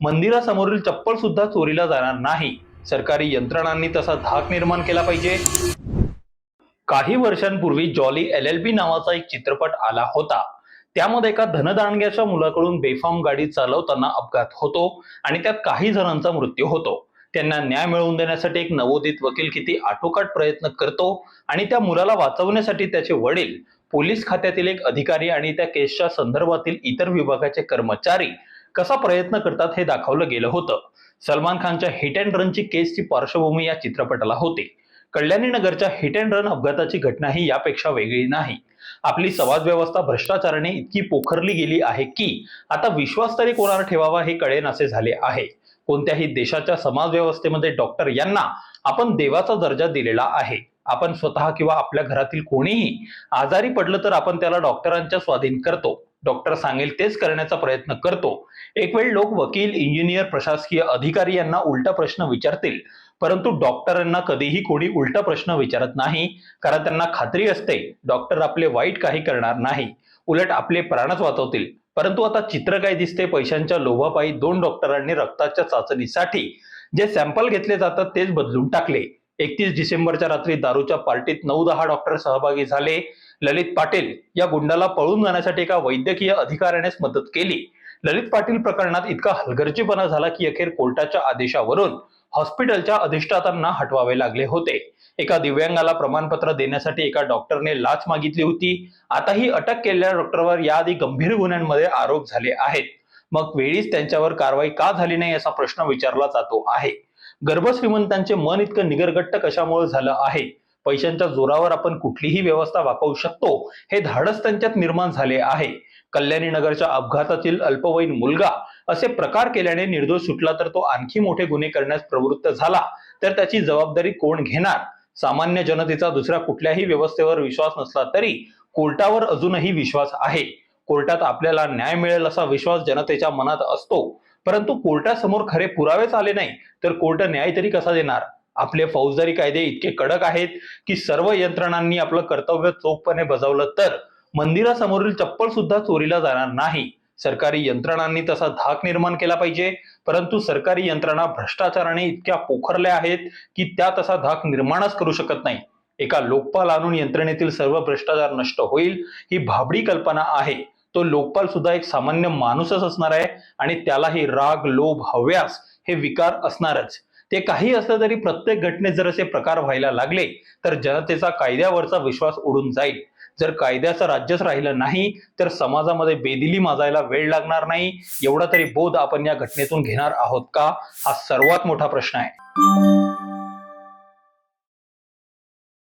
मंदिरासमोरील चप्पल सुद्धा चोरीला जाणार नाही. सरकारी यंत्रणांनी तसा धाक निर्माण केला पाहिजे. काही वर्षांपूर्वी जॉली एल एल बी नावाचा एक चित्रपट आला होता. त्यामध्ये एका धनदानग्याच्या मुलाकडून बेफाम गाडी चालवताना अपघात होतो आणि त्यात काही जणांचा मृत्यू होतो. त्यांना न्याय मिळवून देण्यासाठी एक नवोदित वकील किती आटोकाट प्रयत्न करतो आणि त्या मुलाला वाचवण्यासाठी त्याचे वडील पोलीस खात्यातील एक अधिकारी आणि त्या केसच्या संदर्भातील इतर विभागाचे कर्मचारी कसा प्रयत्न करतात हे दाखवलं गेलं होतं. सलमान खानच्या हिट अँड रनची केसची पार्श्वभूमी या चित्रपटाला होती. कल्याणी नगरच्या हिट अँड रन अपघाताची घटना ही यापेक्षा वेगळी नाही. आपली समाज व्यवस्था भ्रष्टाचाराने इतकी पोखरली गेली आहे की आता विश्वास तरी कोणावर ठेवावा हे कळेनासे झाले आहे. कोणत्याही देशाच्या समाज व्यवस्थेमध्ये डॉक्टर यांना आपण देवाचा दर्जा दिलेला आहे. आपण स्वतः किंवा आपल्या घरातील कोणीही आजारी पडलं तर आपण त्याला डॉक्टरांच्या स्वाधीन करतो. डॉक्टर सांगेल तेच करण्याचा प्रयत्न करतो. एक वेळ लोक वकील इंजिनियर प्रशासकीय अधिकारी यांना उलटा प्रश्न विचारतील. परंतु डॉक्टरांना कधीही कोणी उलटा प्रश्न विचारत नाही कारण त्यांना खात्री असते डॉक्टर आपले वाईट काही करणार नाही. उलट आपले प्राणच वाचवतील. परंतु आता चित्र काय दिसते? पैशांच्या लोभापायी दोन डॉक्टरांनी रक्ताच्या चाचणीसाठी जे सॅम्पल घेतले जातात तेच बदलून टाकले. एकतीस डिसेंबरच्या रात्री दारूच्या पार्टीत नऊ दहा डॉक्टर सहभागी झाले. ललित पाटील या गुंडाला पळून जाण्यासाठी एका वैद्यकीय अधिकाऱ्यानेच मदत केली. ललित पाटील प्रकरणात इतका हलगर्जीपणा झाला की अखेर कोर्टाच्या आदेशावरून हॉस्पिटलच्या अधिष्ठातांना हटवावे लागले होते. एका दिव्यांगाला प्रमाणपत्र देण्यासाठी एका डॉक्टरने लाच मागितली होती. आता ही अटक केलेल्या डॉक्टरवर याआधी गंभीर गुन्ह्यांमध्ये आरोप झाले आहेत. मग वेळीच त्यांच्यावर कारवाई का झाली नाही असा प्रश्न विचारला जातो आहे. गर्भश्रीमंतांचे मन इतकं निगरगट्ट कशामुळे झालं आहे? पैशांच्या जोरावर आपण कुठलीही व्यवस्था वापरू शकतो हे धाडस त्यांच्यात निर्माण झाले आहे. कल्याणी नगरच्या अपघातातील अल्पवयीन मुलगा असे प्रकार केल्याने निर्दोष सुटला तर तो आणखी मोठे गुन्हे करण्यास प्रवृत्त झाला तर त्याची जबाबदारी कोण घेणार? सामान्य जनतेचा दुसऱ्या कुठल्याही व्यवस्थेवर विश्वास नसला तरी कोर्टावर अजूनही विश्वास आहे. कोर्टात आपल्याला न्याय मिळेल असा विश्वास जनतेच्या मनात असतो परंतु कोर्टासमोर खरे पुरावेच आले नाही तर कोर्ट न्याय तरी कसा देणार? आपले फौजदारी कायदे इतके कडक आहेत की सर्व यंत्रणांनी आपलं कर्तव्य चोखपणे बजावलं तर मंदिरासमोरील चप्पल सुद्धा चोरीला जाणार नाही. सरकारी यंत्रणांनी तसा धाक निर्माण केला पाहिजे परंतु सरकारी यंत्रणा भ्रष्टाचाराने इतक्या पोखरल्या आहेत की त्या तसा धाक निर्माणच करू शकत नाही. एका लोकपाल आणून यंत्रणेतील सर्व भ्रष्टाचार नष्ट होईल ही भाबडी कल्पना आहे. तो लोकपाल सुद्धा एक सामान्य माणूसच असणार आहे आणि त्यालाही राग लोभ हव्यास हे विकार असणारच. ते काही असलं तरी प्रत्येक घटनेत जर असे प्रकार व्हायला लागले तर जनतेचा कायद्यावरचा विश्वास उडून जाईल. जर कायद्याचं राज्यच राहिलं नाही तर समाजामध्ये बेदिली माजायला वेळ लागणार नाही. एवढा तरी बोध आपण या घटनेतून घेणार आहोत का? हा सर्वात मोठा प्रश्न आहे.